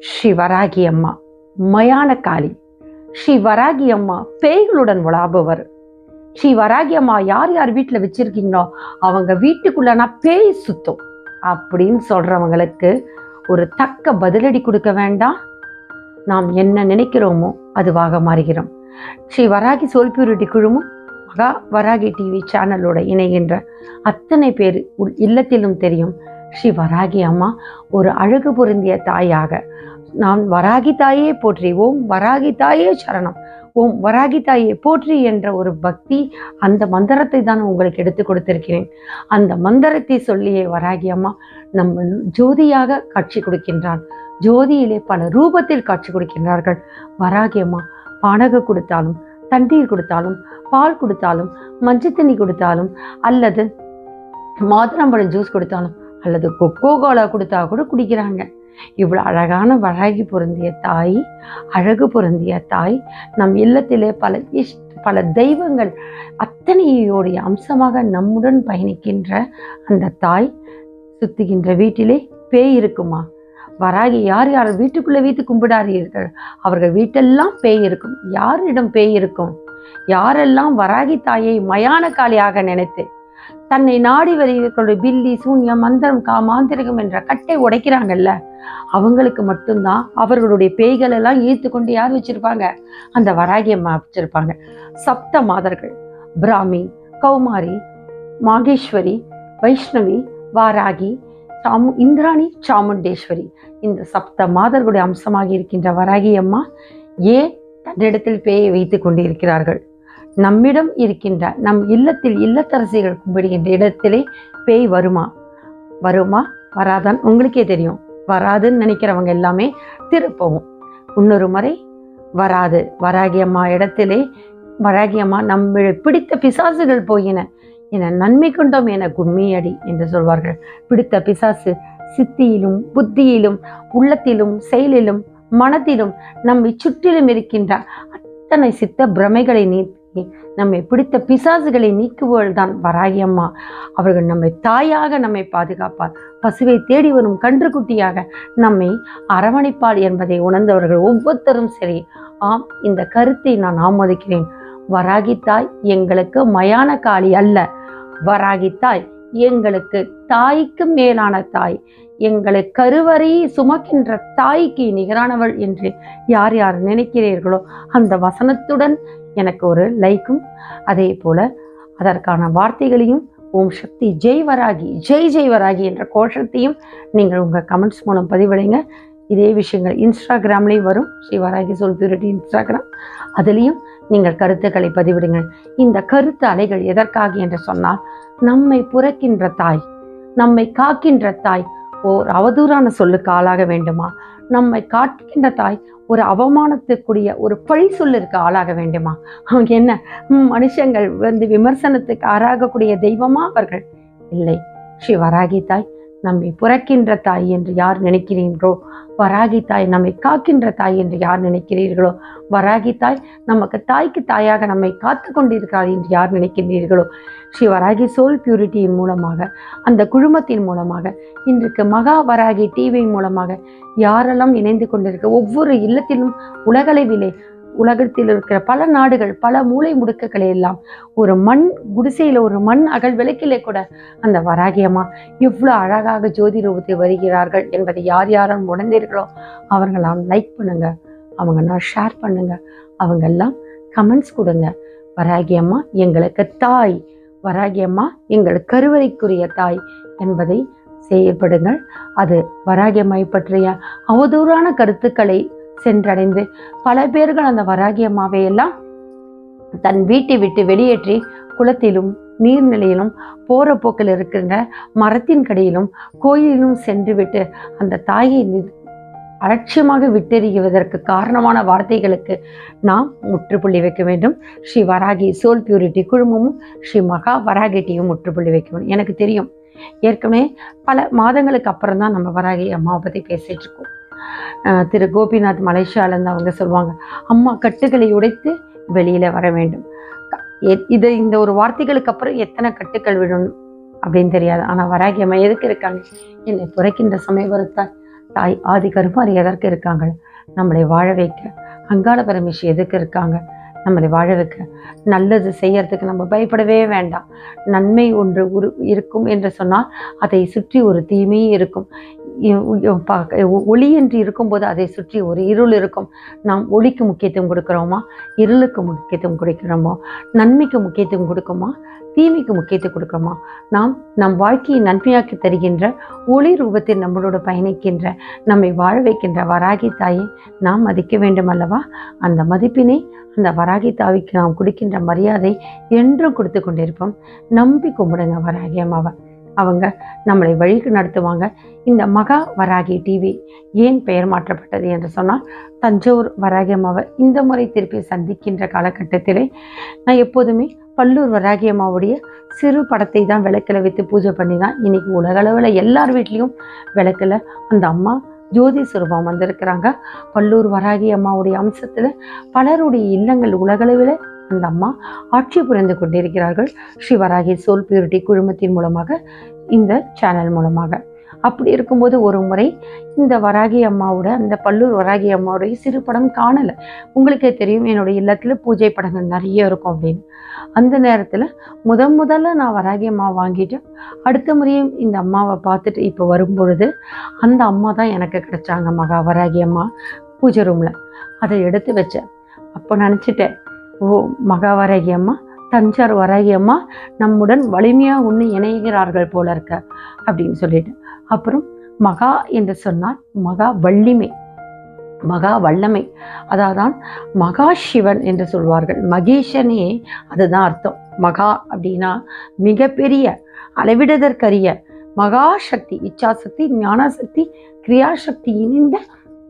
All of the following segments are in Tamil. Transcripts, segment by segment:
ஸ்ரீ வராகி அம்மா மயான காளி ஸ்ரீ வராகி அம்மா பேய்களுடன் உலாபவர் ஸ்ரீ வராகி அம்மா யார் யார் வீட்டில் வச்சிருக்கீங்களோ அவங்க வீட்டுக்குள்ளனா பேய் சுத்தம். அப்படின்னு சொல்றவங்களுக்கு ஒரு தக்க பதிலடி கொடுக்க வேண்டாம். நாம் என்ன நினைக்கிறோமோ அதுவாக மாறுகிறோம். ஸ்ரீ வராகி சோல் பியூரிட்டி குழுமம் மகா வராகி டிவி சேனலோட இணைகின்ற அத்தனை பேர் உள் இல்லத்திலும் தெரியும். ஸ்ரீ வராகி அம்மா ஒரு அழகு பொருந்திய தாயாக. நான் வராகி தாயே போற்றி ஓம் வராகி தாயே சரணம். ஓம் வராகி தாயே போற்றி என்ற ஒரு பக்தி அந்த மந்திரத்தை தான் உங்களுக்கு எடுத்து கொடுத்திருக்கிறேன். அந்த மந்திரத்தை சொல்லியே வராகி அம்மா நம்ம ஜோதியாக காட்சி கொடுக்கின்றான். ஜோதியிலே பல ரூபத்தில் காட்சி கொடுக்கின்றார்கள். வராகி அம்மா பானக கொடுத்தாலும் தண்ணீர் கொடுத்தாலும் பால் கொடுத்தாலும் மஞ்சள் தண்ணி கொடுத்தாலும் அல்லது மாதுளம்பழம் ஜூஸ் கொடுத்தாலும் அல்லது கொக்கோ கோலா கொடுத்தா கூட குடிக்கிறாங்க. இவ்வளோ அழகான வராகி பொருந்திய தாய் அழகு பொருந்திய தாய் நம் இல்லத்திலே பல இஷ் பல தெய்வங்கள் அத்தனையோடைய அம்சமாக நம்முடன் பயணிக்கின்ற அந்த தாய் சுத்துகின்ற வீட்டிலே பேய் இருக்குமா? வராகி யார் யார் வீட்டுக்குள்ளே வீட்டு கும்பிடாதீர்கள். அவர்கள் வீட்டெல்லாம் பேய் இருக்கும். யாரிடம் பேய் இருக்கும்? யாரெல்லாம் வராகி தாயை மயான காளியாக நினைத்து தன்னை நாடி வருகிறவர்களுடைய பில்லி சூன்யம் மந்திரம் கா மாந்திரகம் என்ற கட்டை உடைக்கிறாங்கல்ல அவங்களுக்கு மட்டும்தான் அவர்களுடைய பேய்கள் எல்லாம் ஈர்த்து கொண்டு யார் வச்சிருப்பாங்க? அந்த வராகி அம்மா வச்சிருப்பாங்க. சப்த மாதர்கள் பிராமி கௌமாரி மாகேஸ்வரி வைஷ்ணவி வாராகி சாமு இந்திராணி சாமுண்டேஸ்வரி. இந்த சப்த மாதர்களுடைய அம்சமாக இருக்கின்ற வராகி அம்மா ஏன் தன்னிடத்தில் பேயை வைத்து கொண்டிருக்கிறார்கள்? நம்மிடம் இருக்கின்ற நம் இல்லத்தில் இல்லத்தரசிகள் கும்பிடுகின்ற இடத்திலே பேய் வருமா? வருமா? வராதான் உங்களுக்கே தெரியும். வராதுன்னு நினைக்கிறவங்க எல்லாமே திருப்பவும். இன்னொரு முறை வராது. வராகி அம்மா இடத்திலே வராகி அம்மா பிடித்த பிசாசுகள் போயின. என நன்மை கொண்டோம் என கும்மியடி என்று சொல்வார்கள். பிடித்த பிசாசு சித்தியிலும் புத்தியிலும் உள்ளத்திலும் செயலிலும் மனத்திலும் நம்மை சுற்றிலும் இருக்கின்ற அத்தனை சித்த பிரமைகளை நீ நம்மை பிடித்த பிசாசுகளை நீக்குபவள் தான் வராகி அம்மா. அவர்கள் நம்மை தாயாக நம்மை பாதுகாப்பார். பசுவை தேடி வரும் கன்றுக்குட்டியாக நம்மை அரவணைப்பாள் என்பதை உணர்ந்தவர்கள் ஒவ்வொருத்தரும் சரி ஆம் இந்த கருத்தை நான் ஆமோதிக்கிறேன். வராகி தாய் எங்களுக்கு மயான காளி அல்ல. வராகி தாய் எங்களுக்கு தாய்க்கு மேலான தாய். எங்களை கருவறையை சுமக்கின்ற தாய்க்கு நிகரானவள் என்று யார் யார் நினைக்கிறீர்களோ அந்த வசனத்துடன் எனக்கு ஒரு லைக்கும். அதே போல அதற்கான வார்த்தைகளையும் ஓம் சக்தி ஜெய் வராகி ஜெய் ஜெய் வராகி என்ற கோஷத்தையும் நீங்கள் உங்கள் கமெண்ட்ஸ் மூலம் பதிவடைங்க. இதே விஷயங்கள் இன்ஸ்டாகிராம்லேயும் வரும். ஸ்ரீ வராகி சொல் பியூரிட்டி இன்ஸ்டாகிராம் அதுலேயும் நீங்கள் கருத்துக்களை பதிவிடுங்கள் இந்த கருத்து அலைகள் எதற்காக என்று சொன்னால் நம்மை புறக்கின்ற தாய் நம்மை காக்கின்ற தாய் ஓர் அவதூறான சொல்லுக்கு ஆளாக வேண்டுமா? நம்மை காட்டுகின்ற தாய் ஒரு அவமானத்துக்குரிய ஒரு பழி சொல்லிற்கு ஆளாக வேண்டுமா? அவங்க என்ன மனுஷங்கள் வந்து விமர்சனத்துக்கு ஆறாகக்கூடிய தெய்வமா அவர்கள்? இல்லை ஸ்ரீ வராகி தாய் நம்மை புறக்கின்ற தாய் என்று யார் நினைக்கிறீர்களோ? வராகி தாய் நம்மை காக்கின்ற தாய் என்று யார் நினைக்கிறீர்களோ? வராகி தாய் நமக்கு தாய்க்கு தாயாக நம்மை காத்து கொண்டிருக்கிறார் என்று யார் நினைக்கிறீர்களோ? ஸ்ரீ வராகி சோல் பியூரிட்டியின் மூலமாக அந்த குழுமத்தின் மூலமாக இன்றைக்கு மகா வராகி டிவி மூலமாக யாரெல்லாம் இணைந்து கொண்டிருக்க ஒவ்வொரு இல்லத்திலும் உலகளவிலே உலகத்தில் இருக்கிற பல நாடுகள் பல மூலை முடுக்குகளை எல்லாம் ஒரு மண் குடிசையில் ஒரு மண் அகல் விளக்கிலே கூட அந்த வராகியம்மா இவ்வளோ அழகாக ஜோதி ரூபத்தில் வருகிறார்கள் என்பதை யார் யாரும் உணர்ந்தீர்களோ அவங்களாம் லைக் பண்ணுங்க நான் ஷேர் பண்ணுங்க அவங்கெல்லாம் கமெண்ட்ஸ் கொடுங்க. வராகியம்மா எங்களுக்கு தாய் வராகியம்மா எங்கள் கருவறைக்குரிய தாய் என்பதை செயல்படுங்கள். அது வராகியம்மை பற்றிய அவதூறான கருத்துக்களை சென்றடைந்து பல பேர்கள் அந்த வராகியம்மாவை எல்லாம் தன் வீட்டை விட்டு வெளியேற்றி குளத்திலும் நீர்நிலையிலும் போற போக்கில் இருக்கின்ற மரத்தின் கடையிலும் கோயிலிலும் சென்று விட்டு அந்த தாயை அலட்சியமாக விட்டெறிவதற்கு காரணமான வார்த்தைகளுக்கு நாம் முற்றுப்புள்ளி வைக்க வேண்டும். ஸ்ரீ வராகி சோல் பியூரிட்டி குழுமமும் ஸ்ரீ மகா வராகிட்டியும் முற்றுப்புள்ளி வைக்க வேண்டும். எனக்கு தெரியும். ஏற்கனவே பல மாதங்களுக்கு அப்புறம் தான் நம்ம வராகி அம்மாவை பற்றி பேசிட்டு இருக்கோம். திரு கோபிநாத் மலேசியாவிலேருந்து அவங்க சொல்லுவாங்க அம்மா கட்டுகளை உடைத்து வெளியில வர வேண்டும். இது இந்த ஒரு வார்த்தைகளுக்கு அப்புறம் எத்தனை கட்டுக்கள் விழும் அப்படின்னு தெரியாது. ஆனால் வராகி அம்மா எதுக்கு இருக்காங்க? என்னை புரைக்கின்ற சமயம் தாய் ஆதி கருமாரி எதற்கு இருக்காங்க? நம்மளை வாழ வைக்க. அங்காள பரமேஷி எதுக்கு இருக்காங்க? நம்மளை வாழ வைக்க. நல்லது செய்யறதுக்கு நம்ம பயப்படவே வேண்டாம். நன்மை ஒன்று உரு இருக்கும் என்று சொன்னால் அதை சுற்றி ஒரு தீமையும் இருக்கும். ஒளி என்று இருக்கும்போது அதை சுற்றி ஒரு இருள் இருக்கும். நாம் ஒளிக்கு முக்கியத்துவம் கொடுக்குறோமா? இருளுக்கு முக்கியத்துவம் கொடுக்கிறோமா? நன்மைக்கு முக்கியத்துவம் கொடுக்குமா? தீமைக்கு முக்கியத்துவம் கொடுக்குறோமா? நாம் நம் வாழ்க்கையை நன்மையாக்கி தருகின்ற ஒளி ரூபத்தில் நம்மளோட பயணிக்கின்ற நம்மை வாழ வைக்கின்ற வராகி தாயை நாம் மதிக்க வேண்டும் அல்லவா? அந்த மதிப்பினை அந்த வராகி தாவிக்கு நாம் கொடுக்கின்ற மரியாதை என்றும் கொடுத்து கொண்டிருப்போம். நம்பி கும்பிடுங்க வராகி அம்மாவை. அவங்க நம்மளை வழிக்கு நடத்துவாங்க. இந்த மகா வராகி டிவி ஏன் பெயர் மாற்றப்பட்டது என்று சொன்னால் தஞ்சாவூர் வராகி அம்மாவை இந்த முறை திருப்பி சந்திக்கின்ற காலகட்டத்திலே நான் எப்போதுமே பல்லூர் வராகி அம்மாவுடைய சிறு படத்தை தான் விளக்கில் வைத்து பூஜை பண்ணி தான் இன்றைக்கி உலகளவில் எல்லார் வீட்லேயும் விளக்கில் அந்த அம்மா ஜோதி சுரூபம் வந்திருக்கிறாங்க. பல்லூர் வராகி அம்மாவுடைய அம்சத்தில் பலருடைய இல்லங்கள் உலகளவில் அந்த அம்மா ஆட்சி புரிந்து கொண்டிருக்கிறார்கள். ஸ்ரீ வராகி சோல் பியூரிட்டி குழுமத்தின் மூலமாக இந்த சேனல் மூலமாக. அப்படி இருக்கும்போது ஒரு முறை இந்த வராகி அம்மாவோட அந்த பல்லூர் வராகி அம்மாவுடைய சிறு படம் காணலை. உங்களுக்கே தெரியும் என்னுடைய இல்லத்தில் பூஜை படங்கள் நிறைய இருக்கும் அப்படின்னு. அந்த நேரத்தில் முத முதல்ல நான் வராகி அம்மா வாங்கிட்டு அடுத்த முறையும் இந்த அம்மாவை பார்த்துட்டு இப்போ வரும்பொழுது அந்த அம்மா தான் எனக்கு கிடைச்சாங்க மகா வராகி அம்மா பூஜை ரூமில் அதை எடுத்து வச்சேன். அப்போ நினச்சிட்டேன் ஓ மகா அம்மா தஞ்சார் வராகி அம்மா நம்முடன் வலிமையாக ஒன்று இணைகிறார்கள் போல இருக்க அப்படின்னு சொல்லிட்டு. அப்புறம் மகா என்று சொன்னால் மகா வள்ளிமை மகா வல்லமை. அதாதான் மகா சிவன் என்று சொல்வார்கள். மகேஷனே அதுதான் அர்த்தம். மகா அப்படின்னா மிகப்பெரிய அளவிடுதற்கரிய மகாசக்தி இச்சாசக்தி ஞானசக்தி கிரியாசக்தி இணைந்த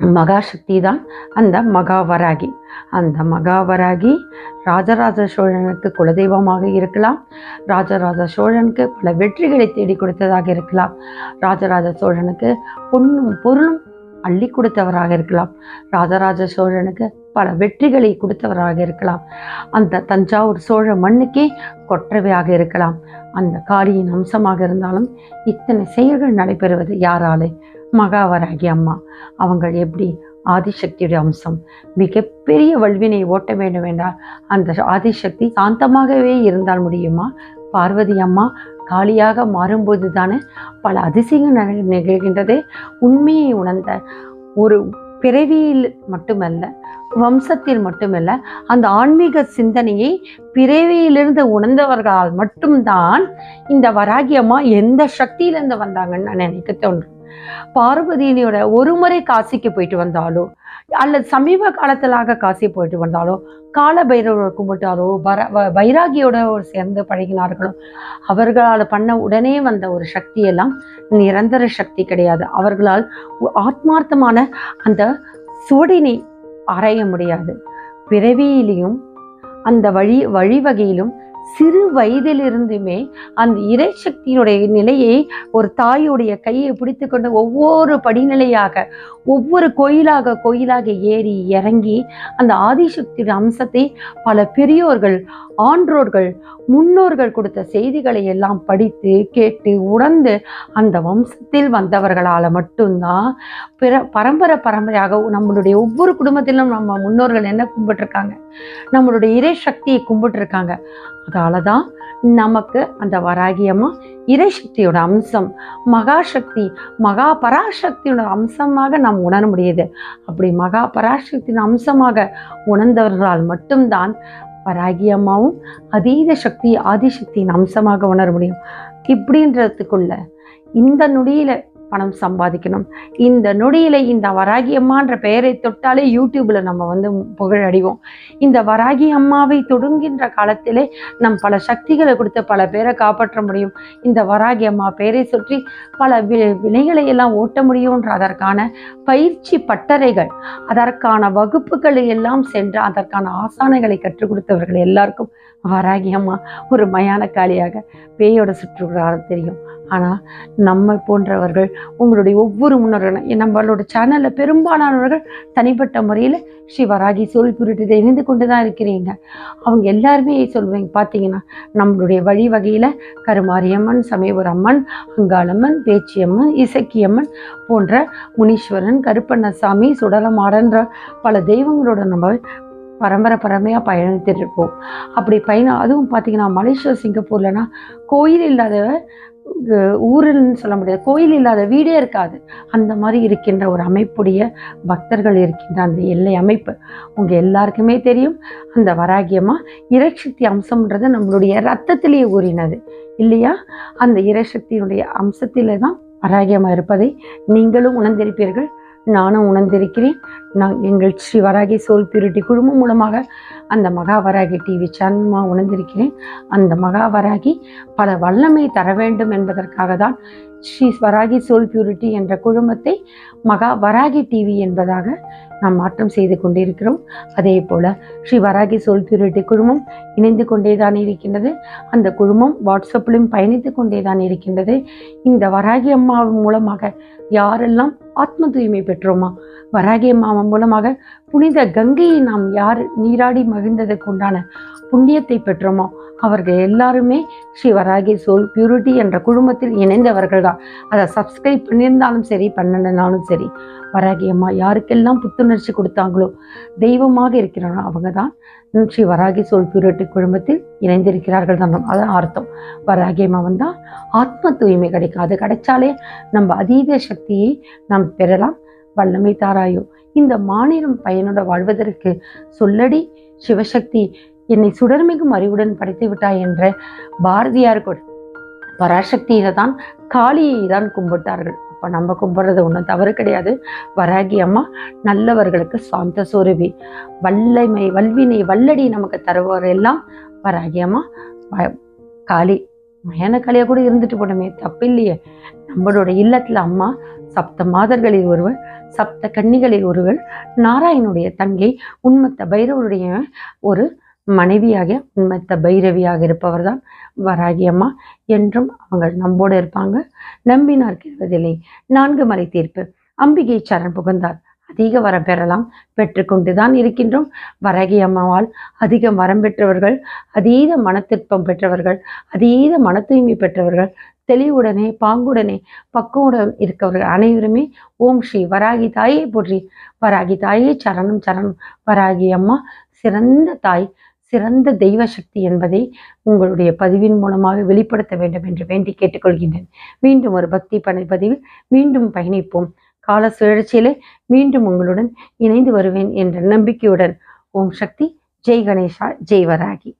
மகாசக்தி தான் அந்த மகாவராகி. அந்த மகாவராகி ராஜராஜ சோழனுக்கு குலதெய்வமாக இருக்கலாம். ராஜராஜ சோழனுக்கு பல வெற்றிகளை தேடி கொடுத்ததாக இருக்கலாம். ராஜராஜ சோழனுக்கு பொண்ணும் பொருளும் அள்ளி கொடுத்தவராக இருக்கலாம். ராஜராஜ சோழனுக்கு பல வெற்றிகளை கொடுத்தவராக இருக்கலாம். அந்த தஞ்சாவூர் சோழ மண்ணுக்கே கொற்றவையாக இருக்கலாம். அந்த காளியின் அம்சமாக இருந்தாலும் இத்தனை செயல்கள் நடைபெறுவது யாராலே? மகாவராகி அம்மா. அவங்கள் எப்படி? ஆதிசக்தியுடைய அம்சம். மிகப்பெரிய வல்வினை ஓட்ட வேண்டும் என்றால் அந்த ஆதிசக்தி சாந்தமாகவே இருந்தால் முடியுமா? பார்வதி அம்மா காலியாக மாறும்போது தானே பல அதிசயங்கள் நட- நிகழ்கின்றது. உண்மையை உணர்ந்த ஒரு பிறவியில் மட்டுமல்ல வம்சத்தில் மட்டுமல்ல அந்த ஆன்மீக சிந்தனையை பிறவியிலிருந்து உணர்ந்தவர்களால் மட்டும்தான் இந்த வராகி அம்மா எந்த சக்தியிலிருந்து வந்தாங்கன்னு நான் நினைக்க தோன்றும் பார்வதியினோட ஒரு முறை காசிக்கு போயிட்டு வந்தாலோ அல்லது சமீப காலத்திலாக காசி போயிட்டு வந்தாலோ கால பைரவர் கும்பிட்டாரோ பர வைராகியோட சேர்ந்து பழகினார்களோ அவர்களால் பண்ண உடனே வந்த ஒரு சக்தியெல்லாம் நிரந்தர சக்தி கிடையாது. அவர்களால் ஆத்மார்த்தமான அந்த சுவடினை அறைய முடியாது. பிறவியிலையும் அந்த வழி வழிவகையிலும் சிறு வயதிலிருந்துமே அந்த இறைசக்தியினுடைய நிலையை ஒரு தாயுடைய கையை பிடித்து கொண்டு ஒவ்வொரு படிநிலையாக ஒவ்வொரு கோயிலாக கோயிலாக ஏறி இறங்கி அந்த ஆதிசக்தியுடைய அம்சத்தை பல பெரியோர்கள் ஆன்றோர்கள் முன்னோர்கள் கொடுத்த செய்திகளை எல்லாம் படித்து கேட்டு உணர்ந்து அந்த வம்சத்தில் வந்தவர்களால் மட்டும்தான் பிற பரம்பரை பரம்பரையாக நம்மளுடைய ஒவ்வொரு குடும்பத்திலும் நம்ம முன்னோர்கள் என்ன கும்பிட்டுருக்காங்க? நம்மளுடைய இறை சக்தியை கும்பிட்டுருக்காங்க. அதால தான் நமக்கு அந்த வராகியமாக இறைசக்தியோட அம்சம் மகாசக்தி மகா பராசக்தியோட அம்சமாக நாம் உணர முடியுது. அப்படி மகா பராசக்தியின் அம்சமாக உணர்ந்தவர்களால் மட்டும்தான் வராகி அம்மாவும் அதீத சக்தி ஆதிசக்தியின் அம்சமாக உணர முடியும். இப்படின்றதுக்குள்ள இந்த நொடியில பணம் சம்பாதிக்கணும். இந்த நொடியில் இந்த வராகி அம்மான்ற பெயரை தொட்டாலே யூடியூப்ல நம்ம வந்து புகழடைவோம் இந்த வராகி அம்மாவை தொடுங்கின்ற காலத்திலே நம் பல சக்திகளை கொடுத்து பல பேரை காப்பாற்ற முடியும். இந்த வராகி அம்மா பெயரை சுற்றி பல வி- வினைகளை எல்லாம் ஓட்ட முடியும்ன்ற அதற்கான பயிற்சி பட்டறைகள் அதற்கான வகுப்புகளை எல்லாம் சென்று அதற்கான ஆசானைகளை கற்றுக் கொடுத்தவர்கள் எல்லாருக்கும் வராகி அம்மா ஒரு மயான காலியாக பேயோட சுற்றுகிறார தெரியும். ஆனால் நம்ம போன்றவர்கள் உங்களுடைய ஒவ்வொரு முன்னோர்களும் நம்மளோட சேனலில் பெரும்பாலானவர்கள் தனிப்பட்ட முறையில் ஸ்ரீ சோழி சோல் இணைந்து கொண்டு தான் இருக்கிறீங்க. அவங்க எல்லாருமே சொல்லுவாங்க? பார்த்தீங்கன்னா நம்மளுடைய வழி வகையில் கருமாரியம்மன் சமயபுர அம்மன் அங்காளம்மன் பேச்சியம்மன் இசக்கியம்மன் போன்ற முனீஸ்வரன் கருப்பண்ணசாமி சுடலமாடன்ற பல தெய்வங்களோட நம்ம பரம்பரை பரம்பரையாக பயணித்துட்டு இருப்போம். அப்படி பயணம் அதுவும் பார்த்தீங்கன்னா மலேசியா சிங்கப்பூர்லனா கோயில் இல்லாத ஊருன்னு சொல்ல முடியாது. கோயில் இல்லாத வீடே இருக்காது. அந்த மாதிரி இருக்கின்ற ஒரு அமைப்புடைய பக்தர்கள் இருக்கின்ற அந்த எல்லை அமைப்பு. உங்கள் எல்லாருக்குமே தெரியும். அந்த வராகியமாக இறைசக்தி அம்சம்ன்றது நம்மளுடைய ரத்தத்திலேயே ஊறினது. இல்லையா? அந்த இறைசக்தியினுடைய அம்சத்திலே தான் வராகியமாக இருப்பதை நீங்களும் உணர்ந்திருப்பீர்கள். நானும் உணர்ந்திருக்கிறேன். நான் எங்கள் ஸ்ரீ வராகி சோல் பியூரிட்டி குழுமம் மூலமாக அந்த மகா வராகி டிவி சேனலுமாக உணர்ந்திருக்கிறேன். அந்த மகா வராகி பல வல்லமை தர வேண்டும் என்பதற்காக தான் ஸ்ரீ வராகி சோல் பியூரிட்டி என்ற குழுமத்தை மகா வராகி டிவி என்பதாக நாம் மாற்றம் செய்து கொண்டிருக்கிறோம். அதே போல் ஸ்ரீ வராகி சோல் பியூரிட்டி குழுமம் இணைந்து கொண்டே தான் இருக்கின்றது. அந்த குழுமம் வாட்ஸ்அப்பிலும் பயணித்து கொண்டே தான் இருக்கின்றது. இந்த வராகி அம்மா மூலமாக யாரெல்லாம் ஆத்ம தூய்மை பெற்றோமா? வராகி அம்மா மூலமாக புனித கங்கையை நாம் யார் நீராடி மகிழ்ந்ததுக்கு உண்டான புண்ணியத்தை பெற்றோமோ? அவர்கள் எல்லாருமே ஸ்ரீ வராகி சோல் பியூரிட்டி என்ற குழுமத்தில் இணைந்தவர்கள் தான் அதை சப்ஸ்கிரைப் பண்ணியிருந்தாலும் சரி பண்ணலனாலும் சரி வராகி அம்மா யாருக்கெல்லாம் புத்துணர்ச்சி கொடுத்தாங்களோ தெய்வமாக இருக்கிறாங்களோ அவங்க தான் ஸ்ரீ வராகி சோல் பியூரிட்டி குழுமத்தில் இணைந்திருக்கிறார்கள் தான் அதான் அர்த்தம். வராகி அம்மா வந்தால் ஆத்ம தூய்மை கிடைக்கும் அது கிடைச்சாலே நம்ம அதீத சக்தியை நாம் பெறலாம். வல்லமை தாராயோ. இந்த மாநிலம் பயனோட வாழ்வதற்கு சொல்லடி சிவசக்தி என்னை சுடர்மிகும் அறிவுடன் படைத்து விட்டாய் என்ற பாரதியார் கூட. பராசக்தியில தான் காளியை தான் கும்பிட்டார்கள். அப்போ நம்ம கும்பிட்றது ஒன்றும் தவறு கிடையாது. வராகி அம்மா நல்லவர்களுக்கு சாந்த சொருவி. வல்லமை வல்வினை வல்லடி நமக்கு தருவோர். எல்லாம் வராகி அம்மா காளி மயான காளியா கூட இருந்துட்டு போனோமே. தப்பில்லையே. நம்மளோட இல்லத்துல அம்மா சப்த மாதர்களில் ஒருவர் சப்த கன்னிகளில் ஒருவர் நாராயணுடைய தங்கை உண்மத்த பைரவருடைய ஒரு மனைவியாக உண்மத்த பைரவியாக இருப்பவர் தான் வராகி அம்மா என்றும் அவங்க நம்போடு இருப்பாங்க. நம்பினார் கேள்வதில்லை நான்கு மலை தீர்ப்பு. அம்பிகை சரண் புகுந்தார். அதிக வரம் பெறலாம் பெற்றுக்கொண்டுதான் இருக்கின்றோம். வரகி அம்மாவால் அதிக வரம் பெற்றவர்கள் அதீத மனத்திற்பம் பெற்றவர்கள் அதீத மன தூய்மை பெற்றவர்கள் தெளிவுடனே பாங்குடனே பக்குவுடன் இருக்கவர்கள் அனைவருமே ஓம் ஸ்ரீ வராகி தாயை போற்றி. வராகி தாயே சரணம் சரணம். வராகி அம்மா சிறந்த தாய் சிறந்த தெய்வ சக்தி என்பதை உங்களுடைய பதிவின் மூலமாக வெளிப்படுத்த வேண்டும் என்று வேண்டி கேட்டுக்கொள்கின்றேன். மீண்டும் ஒரு பக்தி பணி பதிவில் மீண்டும் பயணிப்போம். கால சுழற்சியிலே மீண்டும் உங்களுடன் இணைந்து வருவேன் என்ற நம்பிக்கையுடன். ஓம் சக்தி. ஜெய் கணேஷா ஜெய் வராகி.